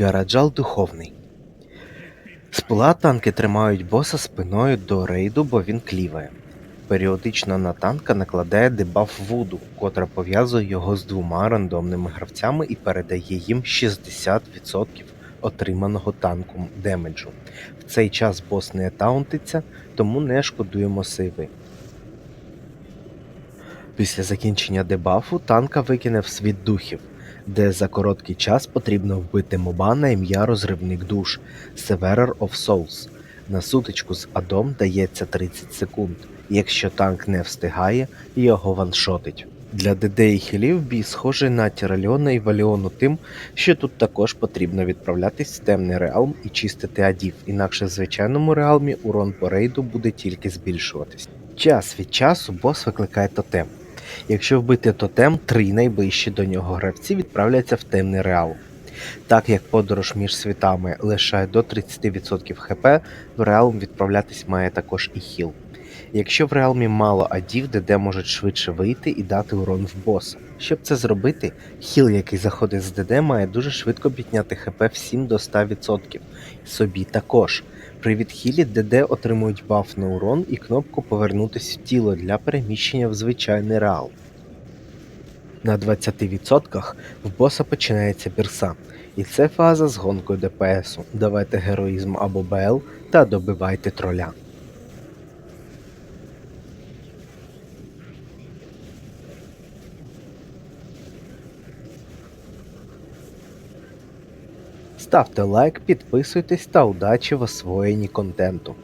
Гараджал духовний. Сплат танки тримають боса спиною до рейду, бо він кліває. Періодично на танка накладає дебаф Вуду, котра пов'язує його з двома рандомними гравцями і передає їм 60% отриманого танком демеджу. В цей час бос не таунтиться, тому не шкодуємо сиви. Після закінчення дебафу танка викине в світ духів, де за короткий час потрібно вбити моба на ім'я розривник душ Severer of Souls. На сутичку з адом дається 30 секунд. Якщо танк не встигає, його ваншотить. Для ДД і хілів бій схожий на Тіральона і Валіону тим, що тут також потрібно відправлятись в темний реалм і чистити адів, інакше в звичайному реалмі урон по рейду буде тільки збільшуватись. Час від часу бос викликає тотем. Якщо вбити тотем, три найближчі до нього гравці відправляться в темний реал. Так як подорож між світами лишає до 30% хп, в реалм відправлятись має також і хіл. Якщо в реалмі мало адів, ДД можуть швидше вийти і дати урон в боса. Щоб це зробити, хіл, який заходить з ДД, має дуже швидко підняти хп всім до 100%. Собі також. При відхилі ДД отримують баф на урон і кнопку Повернутись в тіло для переміщення в звичайний реал. На 20% в боса починається бірса, і це фаза з гонкою ДПСу. Давайте героїзм або БЛ та добивайте троля. Ставте лайк, підписуйтесь та удачі в освоєнні контенту.